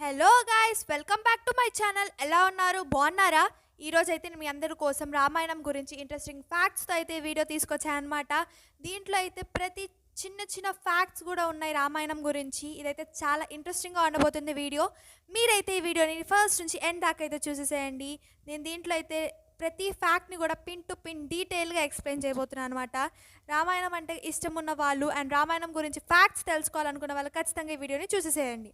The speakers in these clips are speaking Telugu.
Hello guys welcome back to my channel ఎలా ఉన్నారు? బాగున్నారా? ఈరోజు అయితే మీ అందరి కోసం రామాయణం గురించి ఇంట్రెస్టింగ్ ఫ్యాక్ట్స్తో అయితే వీడియో తీసుకొచ్చాను అనమాట దీంట్లో అయితే ప్రతి చిన్న చిన్న ఫ్యాక్ట్స్ కూడా ఉన్నాయి రామాయణం గురించి. ఇదైతే చాలా ఇంట్రెస్టింగ్గా ఉండబోతుంది వీడియో. మీరైతే ఈ వీడియోని ఫస్ట్ నుంచి ఎండ్ దాకా అయితే చూసేసేయండి. నేను దీంట్లో అయితే ప్రతి ఫ్యాక్ట్ని కూడా పిన్ టు పిన్ డీటెయిల్గా ఎక్స్ప్లెయిన్ చేయబోతున్నాను అనమాట రామాయణం అంటే ఇష్టం ఉన్న వాళ్ళు అండ్ రామాయణం గురించి ఫ్యాక్ట్స్ తెలుసుకోవాలనుకున్న వాళ్ళు ఖచ్చితంగా ఈ వీడియోని చూసేసేయండి.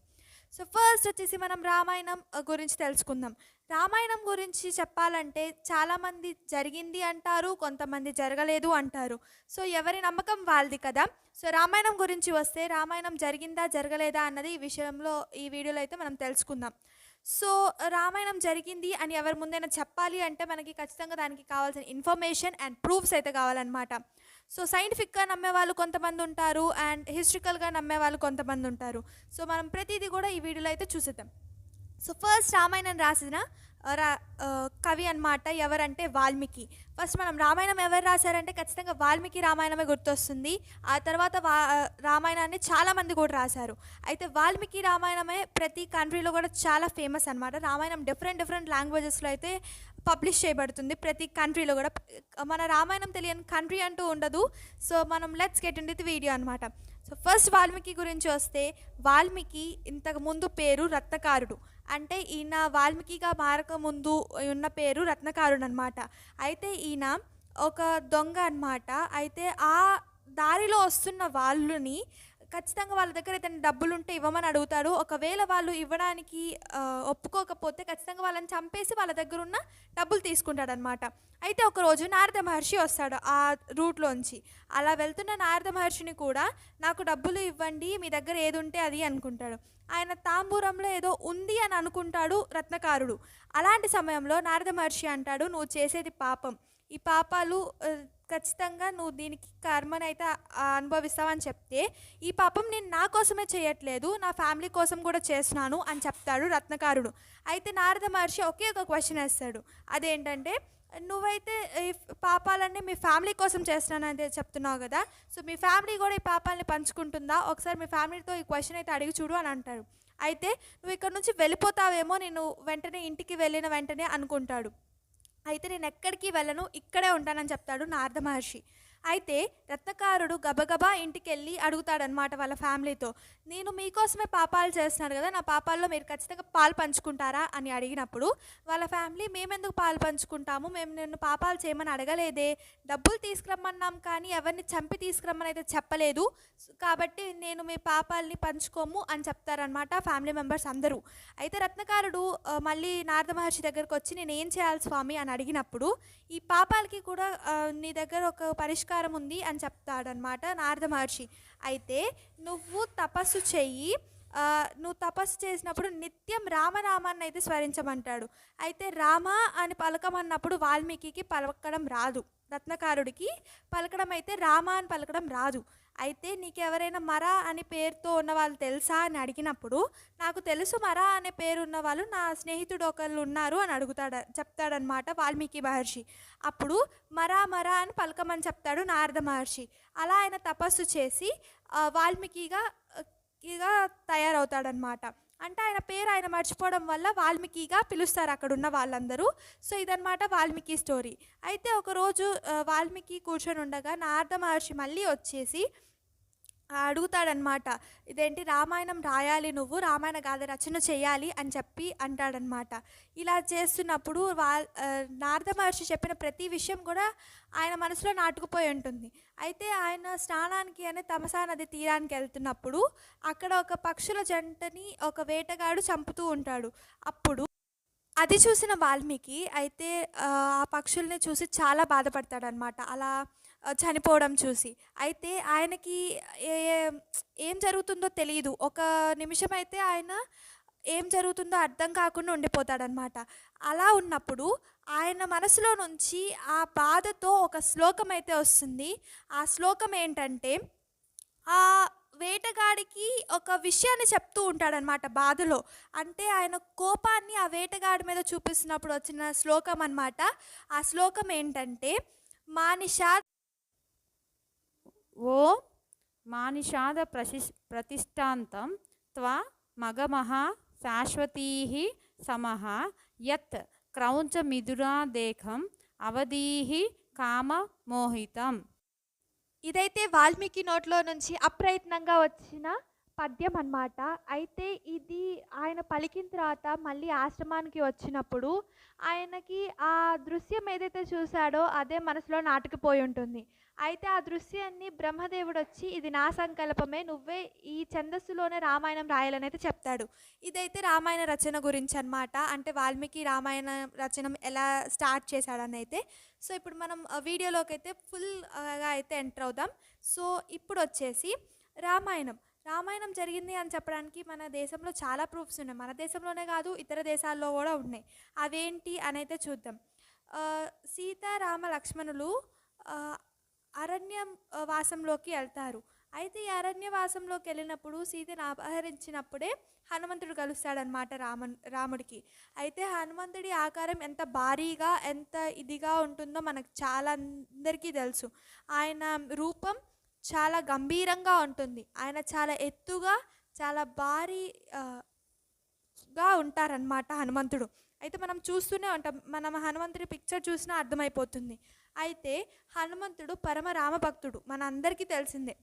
సో ఫస్ట్ వచ్చేసి మనం రామాయణం గురించి తెలుసుకుందాం. రామాయణం గురించి చెప్పాలంటే చాలామంది జరిగింది అంటారు కొంతమంది జరగలేదు అంటారు. సో ఎవరి నమ్మకం వాళ్ళది కదా. సో రామాయణం గురించి వస్తే రామాయణం జరిగిందా జరగలేదా అన్నది ఈ విషయంలో ఈ వీడియోలో అయితే మనం తెలుసుకుందాం. సో రామాయణం జరిగింది అని ఎవరి ముందైనా చెప్పాలి అంటే మనకి ఖచ్చితంగా దానికి కావాల్సిన ఇన్ఫర్మేషన్ అండ్ ప్రూఫ్స్ అయితే కావాలన్నమాట. సో సైంటిఫిక్గా నమ్మే వాళ్ళు కొంతమంది ఉంటారు అండ్ హిస్టరికల్గా నమ్మే వాళ్ళు కొంతమంది ఉంటారు. సో మనం ప్రతిదీ కూడా ఈ వీడియోలో అయితే చూసేద్దాం. సో ఫస్ట్ రామాయణం రాసిన రా కవి అన్నమాట ఎవరంటే వాల్మీకి. ఫస్ట్ మనం రామాయణం ఎవరు రాశారంటే ఖచ్చితంగా వాల్మీకి రామాయణమే గుర్తొస్తుంది. ఆ తర్వాత వా రామాయణాన్ని చాలామంది కూడా రాశారు. అయితే వాల్మీకి రామాయణమే ప్రతి కంట్రీలో కూడా చాలా ఫేమస్ అనమాట రామాయణం డిఫరెంట్ డిఫరెంట్ లాంగ్వేజెస్లో అయితే పబ్లిష్ చేయబడుతుంది. ప్రతి కంట్రీలో కూడా. మన రామాయణం తెలియని కంట్రీ అంటూ ఉండదు. సో మనం let's get in the video అనమాట సో ఫస్ట్ వాల్మీకి గురించి వస్తే వాల్మీకి ఇంతకు ముందు పేరు రత్నకారుడు. అంటే ఈయన వాల్మీకిగా మారక ముందు ఉన్న పేరు రత్నకారుడు అనమాట అయితే ఈయన ఒక దొంగ అన్నమాట. అయితే ఆ దారిలో వస్తున్న వాళ్ళని ఖచ్చితంగా వాళ్ళ దగ్గర ఏదైనా డబ్బులు ఉంటే ఇవ్వమని అడుగుతాడు ఒకవేళ వాళ్ళు ఇవ్వడానికి ఒప్పుకోకపోతే ఖచ్చితంగా వాళ్ళని చంపేసి వాళ్ళ దగ్గర ఉన్న డబ్బులు తీసుకుంటాడు అనమాట అయితే ఒకరోజు నారద మహర్షి వస్తాడు ఆ రూట్లోంచి. అలా వెళ్తున్న నారద మహర్షిని కూడా నాకు డబ్బులు ఇవ్వండి మీ దగ్గర ఏది ఉంటే అది అనుకుంటాడు. ఆయన తాంబూరంలో ఏదో ఉంది అని అనుకుంటాడు రత్నకారుడు. అలాంటి సమయంలో నారద మహర్షి అంటాడు నువ్వు చేసేది పాపం. ఈ పాపాలు ఖచ్చితంగా నువ్వు దీనికి కర్మనైతే అయితే అనుభవిస్తావని చెప్తే ఈ పాపం నేను నా కోసమే చేయట్లేదు నా ఫ్యామిలీ కోసం కూడా చేస్తున్నాను అని చెప్తాడు రత్నకారుడు. అయితే నారద మహర్షి ఒకే ఒక క్వశ్చన్ వేస్తాడు. అదేంటంటే నువ్వైతే ఈ పాపాలన్నీ మీ ఫ్యామిలీ కోసం చేస్తున్నానని చెప్తున్నావు కదా సో మీ ఫ్యామిలీ కూడా ఈ పాపాలని పంచుకుంటుందా? ఒకసారి మీ ఫ్యామిలీతో ఈ క్వశ్చన్ అయితే అడిగి చూడు అని అంటాడు. అయితే నువ్వు ఇక్కడ నుంచి వెళ్ళిపోతావేమో నేను వెంటనే ఇంటికి వెళ్ళిన వెంటనే అనుకుంటాడు. అయితే నేను ఎక్కడికి వెళ్ళను ఇక్కడే ఉంటానని చెప్తాడు నారద మహర్షి. అయితే రత్నకారుడు గబగబా ఇంటికెళ్ళి అడుగుతాడనమాట వాళ్ళ ఫ్యామిలీతో. నేను మీకోసమే పాపాలు చేస్తున్నాను కదా నా పాపాల్లో మీరు ఖచ్చితంగా పాలు పంచుకుంటారా? అని అడిగినప్పుడు వాళ్ళ ఫ్యామిలీ మేమెందుకు పాలు పంచుకుంటాము? మేము నిన్ను పాపాలు చేయమని అడగలేదే. డబ్బులు తీసుకురమ్మన్నాం కానీ ఎవరిని చంపి తీసుకురమ్మని అయితే చెప్పలేదు. కాబట్టి నేను మీ పాపాలని పంచుకోము అని చెప్తారనమాట ఫ్యామిలీ మెంబర్స్ అందరూ. అయితే రత్నకారుడు మళ్ళీ నారద మహర్షి దగ్గరకు వచ్చి నేను ఏం చేయాలి స్వామి? అని అడిగినప్పుడు ఈ పాపాలకి కూడా నీ దగ్గర ఒక పరిష్కారం ఉంది అని చెప్తాడనమాట నారద మహర్షి. అయితే నువ్వు తపస్సు చెయ్యి నువ్వు తపస్సు చేసినప్పుడు నిత్యం రామనామాన్ని అయితే స్మరించమంటాడు. అయితే రామ అని పలకమన్నప్పుడు వాల్మీకి పలకడం రాదు. రత్నకారుడికి పలకడం అయితే రామ అని పలకడం రాదు. అయితే నీకు ఎవరైనా మరా అనే పేరుతో ఉన్న వాళ్ళు తెలుసా అని అడిగినప్పుడు నాకు తెలుసు మరా అనే పేరు ఉన్న వాళ్ళు నా స్నేహితుడు ఒకళ్ళు ఉన్నారు అని అడుగుతాడు చెప్తాడనమాట వాల్మీకి మహర్షి. అప్పుడు మరా మరా అని పలకమని చెప్తాడు నారద మహర్షి. అలా ఆయన తపస్సు చేసి వాల్మీకిగా తయారవుతాడనమాట అంటే ఆయన పేరు ఆయన మర్చిపోవడం వల్ల వాల్మీకిగా పిలుస్తారు అక్కడ ఉన్న వాళ్ళందరూ. సో ఇదనమాట వాల్మీకి స్టోరీ. అయితే ఒకరోజు వాల్మీకి కూర్చొని ఉండగా నారద మహర్షి మళ్ళీ వచ్చేసి అడుగుతాడనమాట ఇదేంటి రామాయణం రాయాలి నువ్వు రామాయణ గాథ రచన చేయాలి అని చెప్పి అంటాడనమాట ఇలా చేస్తున్నప్పుడు వా నారద మహర్షి చెప్పిన ప్రతి విషయం కూడా ఆయన మనసులో నాటుకుపోయి ఉంటుంది. అయితే ఆయన స్నానానికి అనే తమసా నది తీరానికి వెళ్తున్నప్పుడు అక్కడ ఒక పక్షుల జంటని ఒక వేటగాడు చంపుతూ ఉంటాడు. అప్పుడు అది చూసిన వాల్మీకి అయితే ఆ పక్షుల్ని చూసి చాలా బాధపడతాడనమాట అలా చనిపోవడం చూసి. అయితే ఆయనకి ఏ ఏం జరుగుతుందో తెలియదు ఒక నిమిషం అయితే ఆయన ఏం జరుగుతుందో అర్థం కాకుండా ఉండిపోతాడనమాట అలా ఉన్నప్పుడు ఆయన మనసులో నుంచి ఆ బాధతో ఒక శ్లోకం అయితే వస్తుంది. ఆ శ్లోకం ఏంటంటే ఆ వేటగాడికి ఒక విషయాన్ని చెప్తూ ఉంటాడనమాట బాధలో. అంటే ఆయన కోపాన్ని ఆ వేటగాడి మీద చూపిస్తున్నప్పుడు వచ్చిన శ్లోకం అన్నమాట. ఆ శ్లోకం ఏంటంటే మానిషా ఓ మానిషాద ప్రశి ప్రతిష్టాంతం త్వ మగమహ శాశ్వతీ సమః యత్ క్రౌంచ మిథురాదేఖం అవధీహి కామ మోహితం ఇదైతే వాల్మీకి నోట్లో నుంచి అప్రయత్నంగా వచ్చిన పద్యం అన్నమాట. అయితే ఇది ఆయన పలికిన తర్వాత మళ్ళీ ఆశ్రమానికి వచ్చినప్పుడు ఆయనకి ఆ దృశ్యం ఏదైతే చూశాడో అదే మనసులో నాటుకుపోయి ఉంటుంది. అయితే ఆ దృశ్యాన్ని బ్రహ్మదేవుడు వచ్చి ఇది నా సంకల్పమే నువ్వే ఈ ఛందస్సులోనే రామాయణం రాయాలని అయితే చెప్తాడు. ఇదైతే రామాయణ రచన గురించి అన్నమాట అంటే వాల్మీకి రామాయణ రచన ఎలా స్టార్ట్ చేశాడని అయితే సో ఇప్పుడు మనం వీడియోలోకి అయితే ఫుల్గా అయితే ఎంటర్ అవుదాం. సో ఇప్పుడు వచ్చేసి రామాయణం. రామాయణం జరిగింది అని చెప్పడానికి మన దేశంలో చాలా ప్రూఫ్స్ ఉన్నాయి. మన దేశంలోనే కాదు ఇతర దేశాల్లో కూడా ఉన్నాయి. అవేంటి అని అయితే చూద్దాం సీతారామ లక్ష్మణులు అరణ్యం వాసంలోకి వెళ్తారు. అయితే ఈ అరణ్యవాసంలోకి వెళ్ళినప్పుడు సీతను అపహరించినప్పుడే హనుమంతుడు కలుస్తాడనమాట రామన్ రాముడికి. అయితే హనుమంతుడి ఆకారం ఎంత భారీగా ఎంత ఇదిగా ఉంటుందో మనకు చాలా అందరికీ తెలుసు. ఆయన రూపం చాలా గంభీరంగా ఉంటుంది. ఆయన చాలా ఎత్తుగా చాలా భారీగా ఉంటారనమాట హనుమంతుడు. అయితే మనం చూస్తూనే ఉంటాం. మనం హనుమంతుడి పిక్చర్ చూసినా అర్థమైపోతుంది. అయితే హనుమంతుడు పరమ రామభక్తుడు మన అందరికీ తెలిసిందే.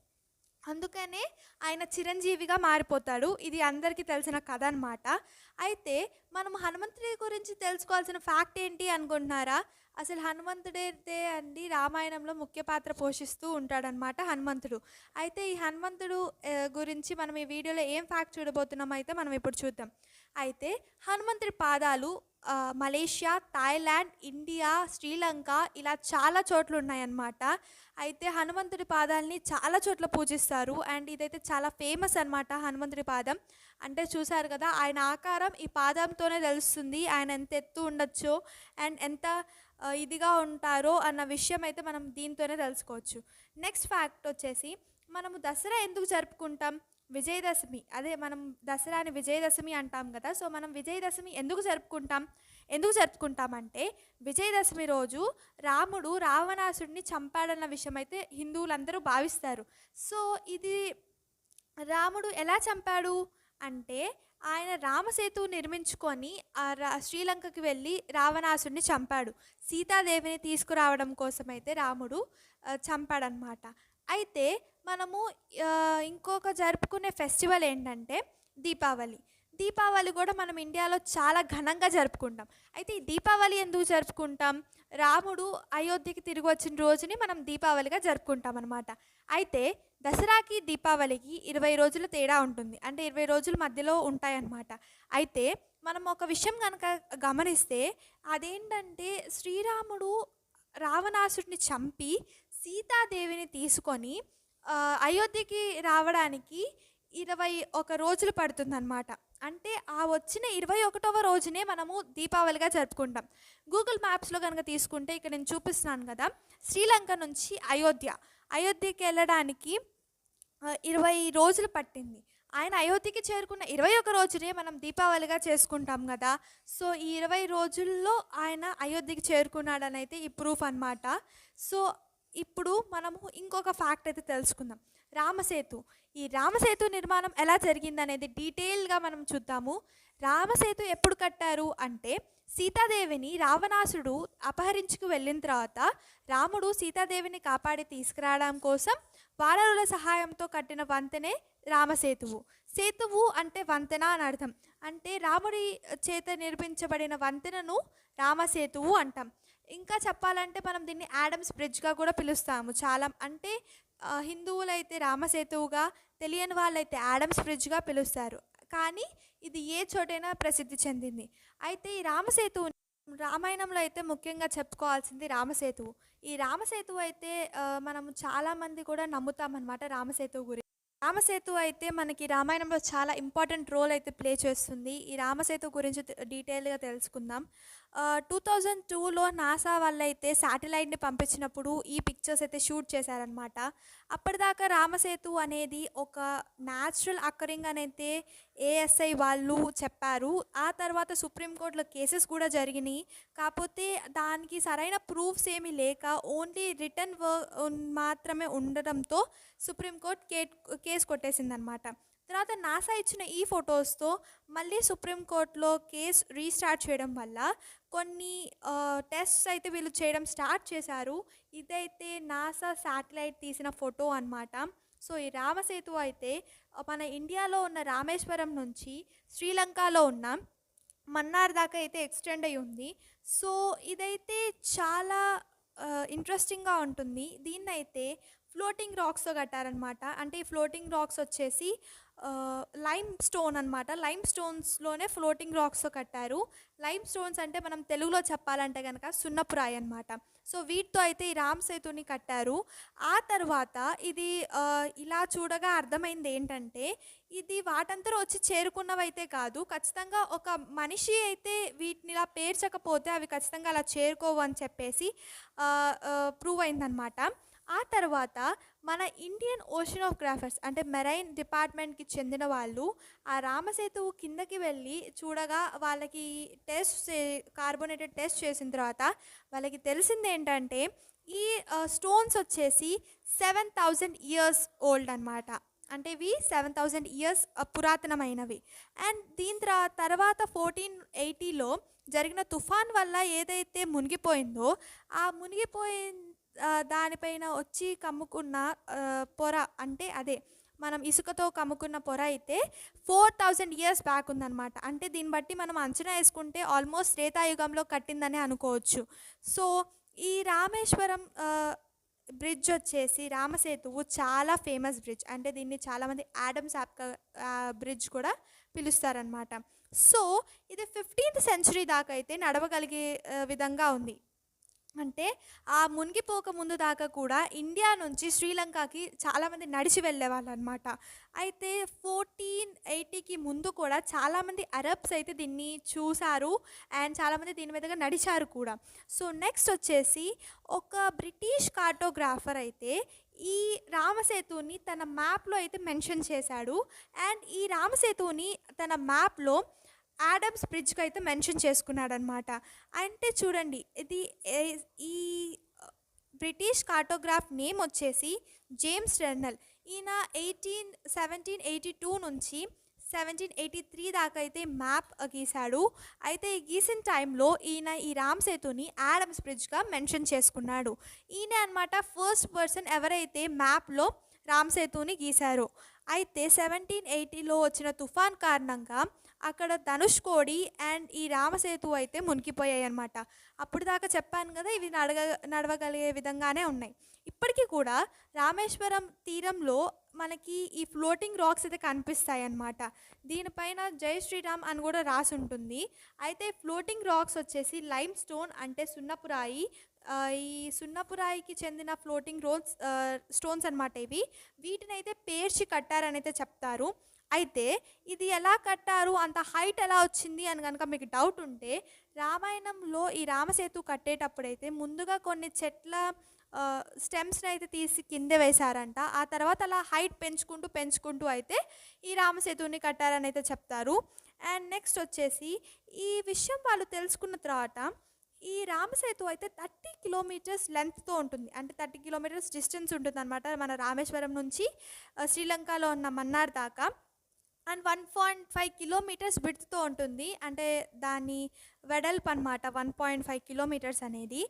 అందుకనే ఆయన చిరంజీవిగా మారిపోతాడు. ఇది అందరికీ తెలిసిన కథ అనమాట అయితే మనం హనుమంతుడి గురించి తెలుసుకోవాల్సిన ఫ్యాక్ట్ ఏంటి అనుకుంటున్నారా? అసలు హనుమంతుడైతే అండి రామాయణంలో ముఖ్య పాత్ర పోషిస్తూ ఉంటాడనమాట హనుమంతుడు. అయితే ఈ హనుమంతుడు గురించి మనం ఈ వీడియోలో ఏం ఫ్యాక్ట్ చూడబోతున్నాం అయితే మనం ఇప్పుడు చూద్దాం. అయితే హనుమంతుడి పాదాలు మలేషియా థాయిలాండ్ ఇండియా శ్రీలంక ఇలా చాలా చోట్ల ఉన్నాయన్నమాట అయితే హనుమంతుడి పాదాలని చాలా చోట్ల పూజిస్తారు. అండ్ ఇదైతే చాలా ఫేమస్ అన్నమాట హనుమంతుడి పాదం. అంటే చూసారు కదా ఆయన ఆకారం ఈ పాదంతోనే తెలుస్తుంది. ఆయన ఎంత ఎత్తు ఉండొచ్చో అండ్ ఎంత ఇదిగా ఉంటారో అన్న విషయం అయితే మనం దీంతోనే తెలుసుకోవచ్చు. నెక్స్ట్ ఫ్యాక్ట్ వచ్చేసి మనము దసరా ఎందుకు జరుపుకుంటాం? విజయదశమి. అదే మనం దసరాని విజయదశమి అంటాం కదా సో మనం విజయదశమి ఎందుకు జరుపుకుంటాం? ఎందుకు జరుపుకుంటామంటే విజయదశమి రోజు రాముడు రావణాసుడిని చంపాడన్న విషయం అయితే హిందువులందరూ భావిస్తారు. సో ఇది రాముడు ఎలా చంపాడు అంటే ఆయన రామసేతు నిర్మించుకొని ఆ రా శ్రీలంకకి వెళ్ళి రావణాసుడిని చంపాడు. సీతాదేవిని తీసుకురావడం కోసమైతే రాముడు చంపాడనమాట అయితే మనము ఇంకొక జరుపుకునే ఫెస్టివల్ ఏంటంటే దీపావళి. దీపావళి కూడా మనం ఇండియాలో చాలా ఘనంగా జరుపుకుంటాం. అయితే ఈ దీపావళి ఎందుకు జరుపుకుంటాం? రాముడు అయోధ్యకి తిరిగి వచ్చిన రోజుని మనం దీపావళిగా జరుపుకుంటాం అనమాట అయితే దసరాకి దీపావళికి ఇరవై రోజుల తేడా ఉంటుంది. అంటే ఇరవై రోజుల మధ్యలో ఉంటాయన్నమాట. అయితే మనం ఒక విషయం కనుక గమనిస్తే అదేంటంటే శ్రీరాముడు రావణాసుడిని చంపి సీతాదేవిని తీసుకొని అయోధ్యకి రావడానికి ఇరవై ఒక రోజులు పడుతుందన్నమాట. అంటే ఆ వచ్చిన ఇరవై ఒకటవ రోజునే మనము దీపావళిగా జరుపుకుంటాం. గూగుల్ మ్యాప్స్లో కనుక తీసుకుంటే ఇక్కడ నేను చూపిస్తున్నాను కదా శ్రీలంక నుంచి అయోధ్య. అయోధ్యకి వెళ్ళడానికి ఇరవై రోజులు పట్టింది. ఆయన అయోధ్యకి చేరుకున్న ఇరవై ఒక రోజునే మనం దీపావళిగా చేసుకుంటాం కదా. సో ఈ ఇరవై రోజుల్లో ఆయన అయోధ్యకి చేరుకున్నాడని అయితే ఈ ప్రూఫ్ అన్నమాట. సో ఇప్పుడు మనము ఇంకొక ఫ్యాక్ట్ అయితే తెలుసుకుందాం. రామసేతు. ఈ రామసేతు నిర్మాణం ఎలా జరిగిందనేది డీటెయిల్గా మనం చూద్దాము. రామసేతు ఎప్పుడు కట్టారు అంటే సీతాదేవిని రావణాసుడు అపహరించుకు వెళ్ళిన తర్వాత రాముడు సీతాదేవిని కాపాడి తీసుకురావడం కోసం వానరుల సహాయంతో కట్టిన వంతెనే రామసేతువు. సేతువు అంటే వంతెన అని అర్థం. అంటే రాముడి చేత నిర్మించబడిన వంతెనను రామసేతువు అంటాం. ఇంకా చెప్పాలంటే మనం దీన్ని యాడమ్స్ బ్రిడ్జ్గా కూడా పిలుస్తాము. చాలా అంటే హిందువులైతే రామసేతువుగా తెలియని వాళ్ళైతే యాడమ్స్ బ్రిడ్జ్గా పిలుస్తారు. కానీ ఇది ఏ చోటైనా ప్రసిద్ధి చెందింది. అయితే ఈ రామసేతువు రామాయణంలో అయితే ముఖ్యంగా చెప్పుకోవాల్సింది రామసేతువు. ఈ రామసేతువు అయితే ఆ, మనము చాలామంది కూడా నమ్ముతామన్నమాట రామసేతువు గురించి రామసేతు అయితే మనకి రామాయణంలో చాలా ఇంపార్టెంట్ రోల్ అయితే ప్లే చేస్తుంది. ఈ రామసేతు గురించి డీటెయిల్గా తెలుసుకుందాం. టూ థౌజండ్ టూలో నాసా వాళ్ళు అయితే శాటిలైట్ని పంపించినప్పుడు ఈ పిక్చర్స్ అయితే షూట్ చేశారనమాట అప్పటిదాకా రామసేతు అనేది ఒక న్యాచురల్ అక్కరింగ్ అని అయితే ఏఎస్ఐ వాళ్ళు చెప్పారు. ఆ తర్వాత సుప్రీంకోర్టులో కేసెస్ కూడా జరిగినాయి. కాకపోతే దానికి సరైన ప్రూఫ్స్ ఏమీ లేక ఓన్లీ రిటర్న్ వర్క్ మాత్రమే ఉండడంతో సుప్రీంకోర్టు కే కేసు కొట్టేసిందనమాట తర్వాత నాసా ఇచ్చిన ఈ ఫొటోస్తో మళ్ళీ సుప్రీంకోర్టులో కేసు రీస్టార్ట్ చేయడం వల్ల కొన్ని టెస్ట్స్ అయితే వీళ్ళు చేయడం స్టార్ట్ చేశారు. ఇదైతే నాసా శాటిలైట్ తీసిన ఫోటో అన్నమాట. సో ఈ రామసేతు అయితే మన ఇండియాలో ఉన్న రామేశ్వరం నుంచి శ్రీలంకలో ఉన్న మన్నార్ దాకా అయితే ఎక్స్టెండ్ అయి ఉంది. సో ఇదైతే చాలా ఇంట్రెస్టింగ్గా ఉంటుంది. దీన్నైతే ఫ్లోటింగ్ రాక్స్తో కట్టారనమాట అంటే ఈ ఫ్లోటింగ్ రాక్స్ వచ్చేసి లైమ్ స్టోన్ అనమాట లైమ్ స్టోన్స్లోనే ఫ్లోటింగ్ రాక్స్తో కట్టారు. లైమ్ స్టోన్స్ అంటే మనం తెలుగులో చెప్పాలంటే కనుక సున్నపురాయి అనమాట సో వీటితో అయితే ఈ రామ్ సేతుని కట్టారు. ఆ తర్వాత ఇది ఇలా చూడగా అర్థమైంది ఏంటంటే ఇది వాటంతరూ వచ్చి చేరుకున్నవైతే కాదు. ఖచ్చితంగా ఒక మనిషి అయితే వీటిని ఇలా పేర్చకపోతే అవి ఖచ్చితంగా అలా చేరుకోవు అని చెప్పేసి ప్రూవ్ అయిందనమాట ఆ తర్వాత మన ఇండియన్ ఓషనోగ్రాఫర్స్ అంటే మెరైన్ డిపార్ట్మెంట్కి చెందిన వాళ్ళు ఆ రామసేతువు కిందకి వెళ్ళి చూడగా వాళ్ళకి టెస్ట్ కార్బోనేటెడ్ టెస్ట్ చేసిన తర్వాత వాళ్ళకి తెలిసింది ఏంటంటే ఈ స్టోన్స్ వచ్చేసి సెవెన్ థౌజండ్ ఇయర్స్ ఓల్డ్ అనమాట అంటే ఇవి సెవెన్ థౌజండ్ ఇయర్స్ పురాతనమైనవి. అండ్ దీని తర్వాత తర్వాత ఫోర్టీన్ ఎయిటీలో జరిగిన తుఫాన్ వల్ల ఏదైతే మునిగిపోయిందో ఆ మునిగిపోయిన దానిపైన వచ్చి కమ్ముకున్న పొర అంటే అదే మనం ఇసుకతో కమ్ముకున్న పొర అయితే ఫోర్ థౌజండ్ ఇయర్స్ బ్యాక్ ఉందన్నమాట. అంటే దీన్ని బట్టి మనం అంచనా వేసుకుంటే ఆల్మోస్ట్ త్రేతాయుగంలో కట్టిందనే అనుకోవచ్చు. సో ఈ రామేశ్వరం బ్రిడ్జ్ వచ్చేసి రామసేతువు చాలా ఫేమస్ బ్రిడ్జ్ అంటే దీన్ని చాలామంది యాడమ్స్ యాప్ బ్రిడ్జ్ కూడా పిలుస్తారనమాట సో ఇది ఫిఫ్టీన్త్ సెంచురీ దాకా అయితే నడవగలిగే విధంగా ఉంది. అంటే ఆ మునిగిపోక ముందు దాకా కూడా ఇండియా నుంచి శ్రీలంకకి చాలామంది నడిచి వెళ్ళేవాళ్ళు అనమాట అయితే ఫోర్టీన్ ఎయిటీకి ముందు కూడా చాలామంది అరబ్స్ అయితే దీన్ని చూశారు అండ్ చాలామంది దీని మీదుగా నడిచారు కూడా. సో నెక్స్ట్ వచ్చేసి ఒక బ్రిటిష్ కార్టోగ్రాఫర్ అయితే ఈ రామసేతుని తన మ్యాప్లో అయితే మెన్షన్ చేశాడు. అండ్ ఈ రామసేతుని తన మ్యాప్లో యాడమ్స్ బ్రిడ్జ్కి అయితే మెన్షన్ చేసుకున్నాడనమాట అంటే చూడండి ఇది ఈ బ్రిటిష్ కార్టోగ్రాఫ్ నేమ్ వచ్చేసి జేమ్స్ రెన్నల్ ఈయన ఎయిటీన్ సెవెంటీన్ ఎయిటీ టూ నుంచి సెవెంటీన్ ఎయిటీ త్రీ దాకా అయితే మ్యాప్ గీశాడు. అయితే ఈ గీసిన టైంలో ఈయన ఈ రామ్ సేతుని యాడమ్స్ బ్రిడ్జ్గా మెన్షన్ చేసుకున్నాడు. ఈయన అనమాట ఫస్ట్ పర్సన్ ఎవరైతే మ్యాప్లో రామ్ సేతుని గీశారు. అయితే సెవెంటీన్ ఎయిటీలో వచ్చిన తుఫాన్ కారణంగా అక్కడ ధనుష్కోడి అండ్ ఈ రామసేతు అయితే మునిగిపోయాయి అనమాట అప్పుడు దాకా చెప్పాను కదా ఇవి నడగ నడవగలిగే విధంగానే ఉన్నాయి. ఇప్పటికీ కూడా రామేశ్వరం తీరంలో మనకి ఈ ఫ్లోటింగ్ రాక్స్ అయితే కనిపిస్తాయి అన్నమాట. దీనిపైన జై శ్రీరామ్ అని కూడా రాసి ఉంటుంది. అయితే ఫ్లోటింగ్ రాక్స్ వచ్చేసి లైమ్ స్టోన్ అంటే సున్నపురాయి. ఈ సున్నపురాయికి చెందిన ఫ్లోటింగ్ రోల్స్ స్టోన్స్ అనమాట ఇవి. వీటినైతే పేర్చి కట్టారని అయితే చెప్తారు. అయితే ఇది ఎలా కట్టారు? అంత హైట్ ఎలా వచ్చింది? అని కనుక మీకు డౌట్ ఉంటే రామాయణంలో ఈ రామసేతు కట్టేటప్పుడైతే ముందుగా కొన్ని చెట్ల స్టెమ్స్ని అయితే తీసి కింద వేశారంట. ఆ తర్వాత అలా హైట్ పెంచుకుంటూ పెంచుకుంటూ అయితే ఈ రామసేతుని కట్టారని అయితే చెప్తారు. అండ్ నెక్స్ట్ వచ్చేసి ఈ విషయం వాళ్ళు తెలుసుకున్న తర్వాత ఈ రామసేతు అయితే థర్టీ కిలోమీటర్స్ లెంత్తో ఉంటుంది. అంటే థర్టీ కిలోమీటర్స్ డిస్టెన్స్ ఉంటుంది అనమాట మన రామేశ్వరం నుంచి శ్రీలంకలో ఉన్న మన్నార్ దాకా. And one point five kilometers విడ్త్తో ఉంటుంది. అంటే దాని వెడల్పు అనమాట వన్ పాయింట్ ఫైవ్ కిలోమీటర్స్ అనేది.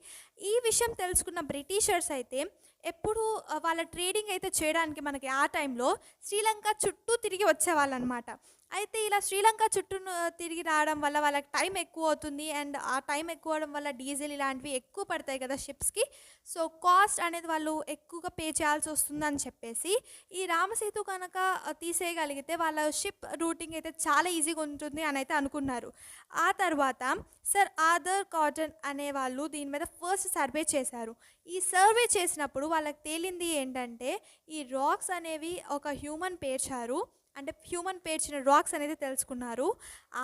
ఈ విషయం తెలుసుకున్న బ్రిటిషర్స్ అయితే ఎప్పుడు వాళ్ళ ట్రేడింగ్ అయితే చేయడానికి మనకి ఆ టైంలో శ్రీలంక చుట్టూ తిరిగి వచ్చేవాళ్ళు అనమాట అయితే ఇలా శ్రీలంక చుట్టూ తిరిగి రావడం వల్ల వాళ్ళకి టైం ఎక్కువ అవుతుంది. అండ్ ఆ టైం ఎక్కువ అవడం వల్ల డీజిల్ ఇలాంటివి ఎక్కువ పడతాయి కదా షిప్స్కి. సో కాస్ట్ అనేది వాళ్ళు ఎక్కువగా పే చేయాల్సి వస్తుందని చెప్పేసి ఈ రామసేతు కనుక తీసేయగలిగితే వాళ్ళ షిప్ రూటింగ్ అయితే చాలా ఈజీగా ఉంటుంది అని అయితే అనుకున్నారు. ఆ తర్వాత సర్ ఆదర్ కాటన్ అనే వాళ్ళు దీని మీద ఫస్ట్ సర్వే చేశారు. ఈ సర్వే చేసినప్పుడు వాళ్ళకి తేలింది ఏంటంటే ఈ రాక్స్ అనేవి ఒక హ్యూమన్ పేర్చారు. అంటే హ్యూమన్ పేర్చిన రాక్స్ అనేది తెలుసుకున్నారు.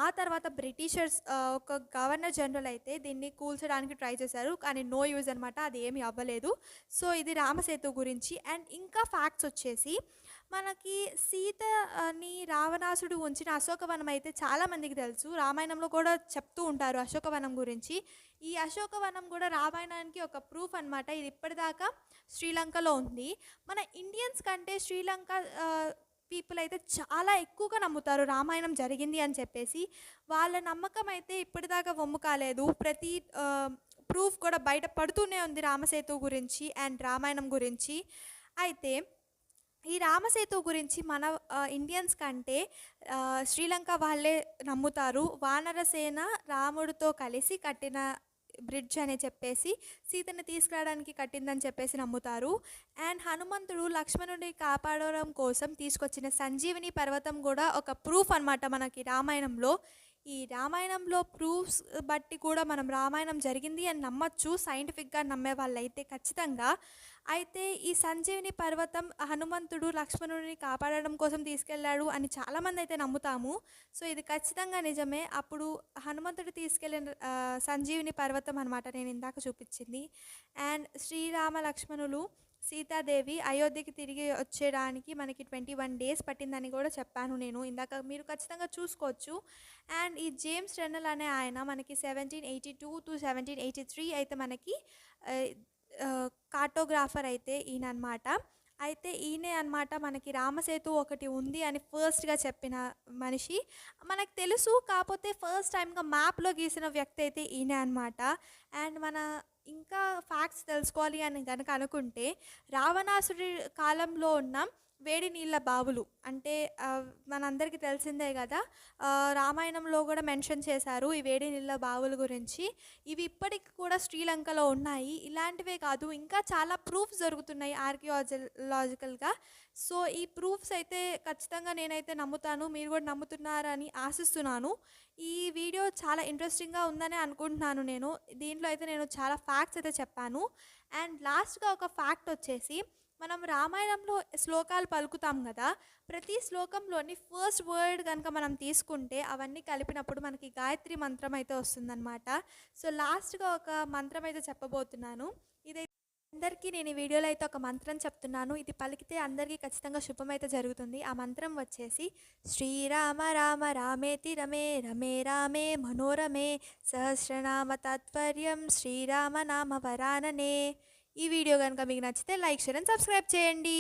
ఆ తర్వాత బ్రిటిషర్స్ ఒక గవర్నర్ జనరల్ అయితే దీన్ని కూల్చడానికి ట్రై చేశారు. కానీ నో యూజ్ అనమాట అది ఏమీ అవ్వలేదు. సో ఇది రామసేతు గురించి. అండ్ ఇంకా ఫ్యాక్ట్స్ వచ్చేసి మనకి సీతని రావణాసుడు ఉంచిన అశోకవనం అయితే చాలామందికి తెలుసు. రామాయణంలో కూడా చెప్తూ ఉంటారు అశోకవనం గురించి. ఈ అశోకవనం కూడా రామాయణానికి ఒక ప్రూఫ్ అన్నమాట. ఇది ఇప్పటిదాకా శ్రీలంకలో ఉంది. మన ఇండియన్స్ కంటే శ్రీలంక పీపుల్ అయితే చాలా ఎక్కువగా నమ్ముతారు రామాయణం జరిగింది అని చెప్పేసి. వాళ్ళ నమ్మకం అయితే ఇప్పటిదాకా వమ్ము కాలేదు. ప్రతి ప్రూఫ్ కూడా బయట పడుతూనే ఉంది రామసేతు గురించి అండ్ రామాయణం గురించి. అయితే ఈ రామసేతు గురించి మన ఇండియన్స్ కంటే శ్రీలంక వాళ్ళే నమ్ముతారు. వానరసేన రాముడితో కలిసి కట్టిన బ్రిడ్జ్ అని చెప్పేసి సీతని తీసుకురావడానికి కట్టిందని చెప్పేసి నమ్ముతారు. అండ్ హనుమంతుడు లక్ష్మణుడిని కాపాడడం కోసం తీసుకొచ్చిన సంజీవిని పర్వతం కూడా ఒక ప్రూఫ్ అన్నమాట మనకి రామాయణంలో. ఈ రామాయణంలో ప్రూఫ్స్ బట్టి కూడా మనం రామాయణం జరిగింది అని నమ్మచ్చు సైంటిఫిక్గా నమ్మే వాళ్ళైతే ఖచ్చితంగా. అయితే ఈ సంజీవిని పర్వతం హనుమంతుడు లక్ష్మణుడిని కాపాడడం కోసం తీసుకెళ్ళాడు అని చాలామంది అయితే నమ్ముతాము. సో ఇది ఖచ్చితంగా నిజమే. అప్పుడు హనుమంతుడు తీసుకెళ్ళిన సంజీవిని పర్వతం అనమాట నేను ఇందాక చూపించింది. అండ్ శ్రీరామ లక్ష్మణులు సీతాదేవి అయోధ్యకి తిరిగి వచ్చేయడానికి మనకి ట్వంటీ వన్ డేస్ పట్టిందని కూడా చెప్పాను నేను. ఇందాక మీరు ఖచ్చితంగా చూసుకోవచ్చు. అండ్ ఈ జేమ్స్ రెన్నల్ అనే ఆయన మనకి seventeen eighty two to seventeen eighty three అయితే మనకి కార్టోగ్రాఫర్ అయితే ఈయన అనమాట అయితే ఈయనే అనమాట మనకి రామసేతు ఒకటి ఉంది అని ఫస్ట్గా చెప్పిన మనిషి. మనకు తెలుసు కాకపోతే ఫస్ట్ టైంగా మ్యాప్లో గీసిన వ్యక్తి అయితే ఈయనే అనమాట అండ్ మన ఇంకా ఫ్యాక్ట్స్ తెలుసుకోవాలి అని కనుక అనుకుంటే రావణాసుడి కాలంలో ఉన్న వేడి నీళ్ళ బావులు అంటే మనందరికీ తెలిసిందే కదా రామాయణంలో కూడా మెన్షన్ చేశారు ఈ వేడి నీళ్ళ బావుల గురించి. ఇవి ఇప్పటికి కూడా శ్రీలంకలో ఉన్నాయి. ఇలాంటివే కాదు ఇంకా చాలా ప్రూఫ్స్ దొరుకుతున్నాయి ఆర్కియాలజికల్గా సో ఈ ప్రూఫ్స్ అయితే ఖచ్చితంగా నేనైతే నమ్ముతాను. మీరు కూడా నమ్ముతున్నారని ఆశిస్తున్నాను. ఈ వీడియో చాలా ఇంట్రెస్టింగ్గా ఉందని అనుకుంటున్నాను నేను. దీంట్లో అయితే నేను చాలా ఫ్యాక్ట్స్ అయితే చెప్పాను. అండ్ లాస్ట్గా ఒక ఫ్యాక్ట్ వచ్చేసి మనం రామాయణంలో శ్లోకాలు పలుకుతాం కదా ప్రతి శ్లోకంలోని ఫస్ట్ వర్డ్ కనుక మనం తీసుకుంటే అవన్నీ కలిపినప్పుడు మనకి గాయత్రి మంత్రం అయితే వస్తుందన్నమాట. సో లాస్ట్గా ఒక మంత్రం అయితే చెప్పబోతున్నాను. అందరికీ నేను ఈ వీడియోలో అయితే ఒక మంత్రం చెప్తున్నాను. ఇది పలికితే అందరికీ ఖచ్చితంగా శుభం అయితే జరుగుతుంది. ఆ మంత్రం వచ్చేసి శ్రీరామ రామ రామేతి రమే రమే రామే మనోరమే సహస్రనామ తాత్పర్యం శ్రీరామ నామ వరాననే. ఈ వీడియో కనుక మీకు నచ్చితే లైక్ షేర్ అండ్ సబ్స్క్రైబ్ చేయండి.